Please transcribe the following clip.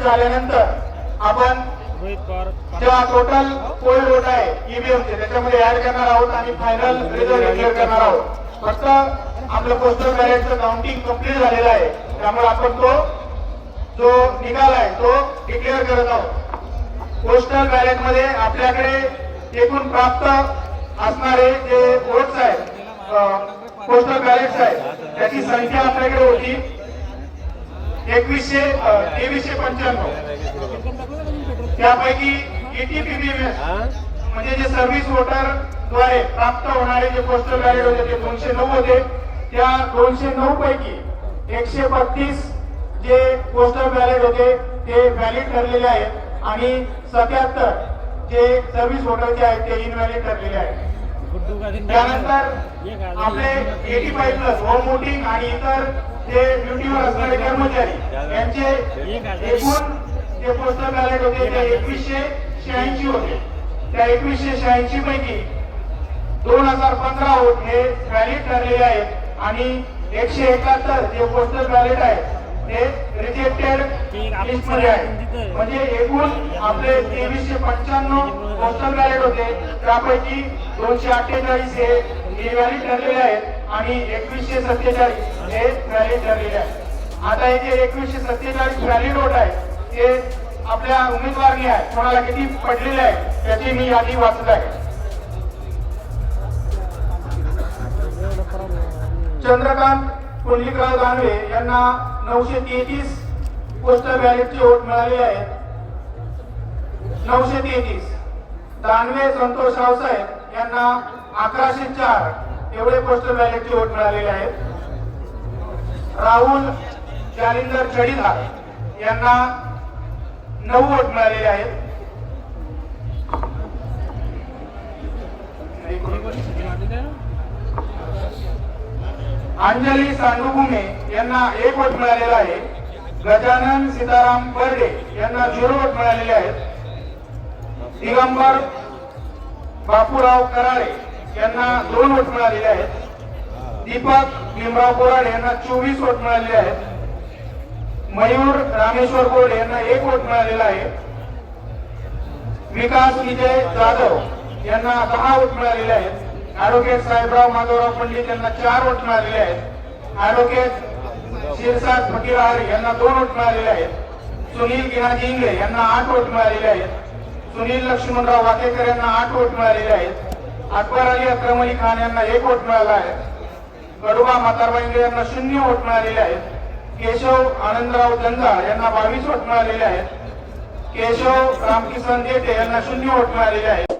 Complete झाल्यानंतर आपण जेव्हा टोटल कोल्ड वोट आहे ईव्हीएमचे त्याच्यामध्ये ऍड करणार आहोत आणि फायनल रिझल्ट डिक्लेअर करणार आहोत. फक्त आपलं पोस्टल बॅलेटचं काउंटिंग कंप्लीट झालेलं आहे. त्यामुळे आपण तो जो निकाल आहे तो डिक्लेअर करत आहोत. पोस्टल बॅलेटमध्ये आपल्याकडे एकूण प्राप्त असणारे जे वोट्स आहेत पोस्टल बॅलेट्स आहेत त्याची संख्या आपल्याकडे होती एकवीसशे तेवीसशे पंच्याण्णव. त्यापैकी एटीपीबीएमएस म्हणजे जे सर्व्हिस वोटरद्वारे प्राप्त होणारे जे पोस्टल बॅलेट होते ते दोनशे नऊ होते. त्या दोनशे नऊ पैकी एकशे बत्तीस जे पोस्टल बॅलेट होते ते व्हॅलिड ठरलेले आहेत. आणि सत्याहत्तर जे सर्व्हिस वोटरचे आहेत ते इनव्हॅलिड ठरलेले आहेत. त्यानंतर आपले eighty five plus home voting आणि इतर ते ड्युटीवर असणारे कर्मचारी. यांचे एकूण जे पोस्टल बॅलेट होते ते एकवीसशे शहाऐंशी होते. त्या एकवीसशे शहाऐंशी पैकी दोन हजार पंधरा वोट हे व्हॅलिड ठरलेले आहेत आणि एकशे एकाहत्तर जे पोस्टल बॅलेट आहे ते रिजेक्टेड लिस्टमध्ये आहे म्हणजे एकूण आपले तेवीसशे पंच्याण्णव पोस्टल बॅलेट होते त्यापैकी दोनशे अठ्ठेचाळीस हे इनव्हॅलिड ठरलेले आहेत. आणि एकवीसशे सत्तेचाळीस हे व्हॅलिड ठरलेले आहे. आता हे जे एकवीसशे सत्तेचाळीस व्हॅलिड वोट आहे ते आपल्या उमेदवारने आहे कोणाला किती पडलेले आहे त्याची मी यादी वाचत आहे. चंद्रकांत पुंडलिकराव दानवे यांना नऊशे तेहतीस पोस्टल बॅलेटचे वोट मिळाले आहेत नऊशे तेहतीस. दानवे संतोष रावसाहेब यांना अकराशे चार. एवढे पोस्टल बॅलेटची वोट मिळालेले आहेत राहुल जालिंदर चढीधार यांना नऊ वोट मिळालेले आहेत अंजली सांडुभूमे यांना एक वोट मिळालेला आहे. गजानन सीताराम बर्डे यांना झिरो वोट मिळालेले आहेत. दिगंबर बापूराव कराळे यांना दोन वोट मिळालेले आहेत. दीपक भीमराव बोराडे यांना चोवीस वोट मिळालेले आहेत. मयूर रामेश्वर गोड यांना एक वोट मिळालेला आहे. विकास विजय जाधव यांना दहा वोट मिळालेले आहेत. ॲडव्होकेट साहेबराव माधवराव पंडित यांना चार वोट मिळालेले आहेत. ऍडव्होकेट शिरसाद फकीरहार यांना दोन वोट मिळालेले आहेत. सुनील गिनाजी इंगळे यांना आठ वोट मिळालेले आहेत. सुनील लक्ष्मणराव वाकेकर यांना आठ वोट मिळालेले आहेत. अकबर अली अक्रम अली खान यांना एक वोट मिळाला आहे. कडुबा म्हातारबा यांना शून्य वोट मिळालेले आहेत. केशव आनंदराव जंजाळ यांना बावीस वोट मिळालेले आहेत. केशव रामकिसन देठे यांना शून्य वोट मिळालेले आहेत.